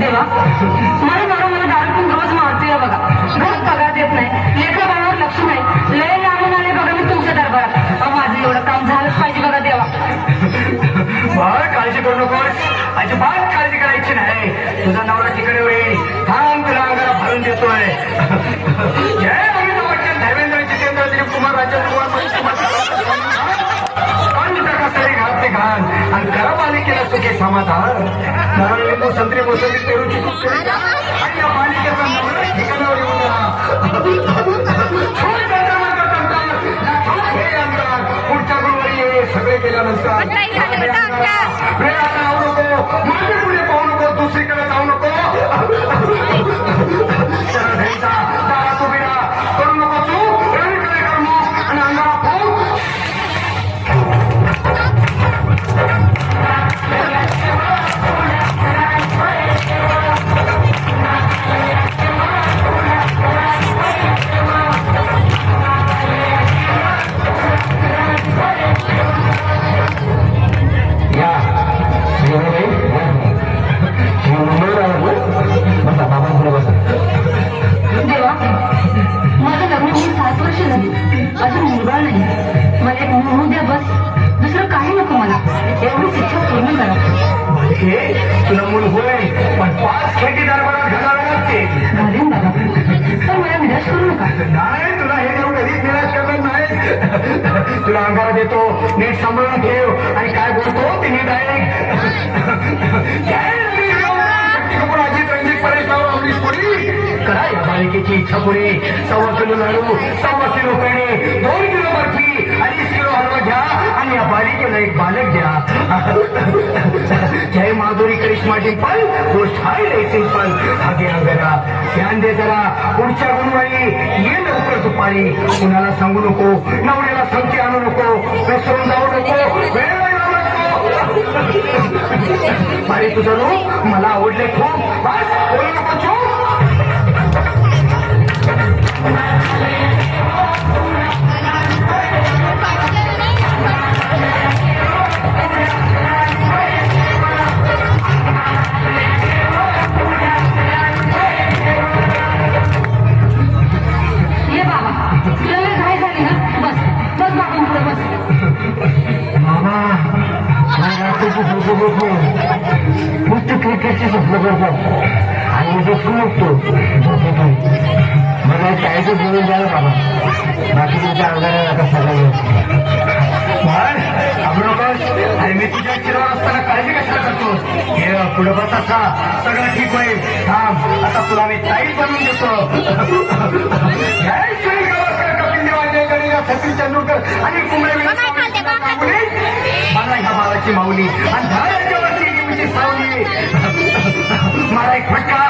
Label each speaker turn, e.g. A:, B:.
A: देवा मला बरं मला दारू पण रोज मारतोय बघा. घरात पगार देत नाही लेकरं बाळावर लक्ष नाही. लय लांबून आले बघा मी तुमच्या दरबारात. अहो, माझं एवढं काम झालंच पाहिजे बघा देवा.
B: बाळ काळजी करू नकोस अजिबात काळजी करायची नाही. तुझा नवरा तिकडे होईल थांब तुला अंगाला भरून देतोय. जय अमिताभ बच्चन धर्मेंद्र जितेंद्र दिलीप कुमार राजेंद्र कुमार घालते घाल आणि गरम आले केलं सुखे समाधान. संत्री मोसंबी
A: एवढीच इच्छा पूर्ण करा
B: तुला मूल होय पण पाच खेटी दरबारात घालावे लागते
A: घालेन बाबा पण मला निराश करू नका
B: नाही तुला हे देऊ कधीच निराश करणार नाही तुला अंगारा देतो नीट सांभाळून ठेव आणि काय बोलतो ते नीट ऐक जय श्री राम. शक्ती करा या बालिकेची इच्छा पुरी सव्वा किलो लाडू सव्वा किलो पेढे दोन किलो बर्फी अडीच किलो हलवा घ्या आणि या बालिकेला एक बालक द्या जय माधुरी करिश्मा डिंपल गोष्ट हाय रे सिंपल हागे अंगरा ध्यान दे जरा. पुढच्या गुरुवारी ये लवकर दुपारी. कुणाला सांगू नको. नवऱ्याला संख्या आणू नको. विसरून जाऊ नको. वेळ अरे तुझं रूप मला आवडले खूप. बस बोलू नको चूप आणि झोपून उठतो झोपेत मला शाळेतच बोलून द्यायला बाबा बाकी तुमच्या अंगाने आता सगळं आपलं नकोस आणि मी तुझ्या चिरावर असताना काळजी कशाला करतो हे पुढे बस असा सगळं ठीक होईल थांब आता तुला मी ताई बनवून देतो माऊली. आणि झाडाच्या वरती सावली. मला एक फटका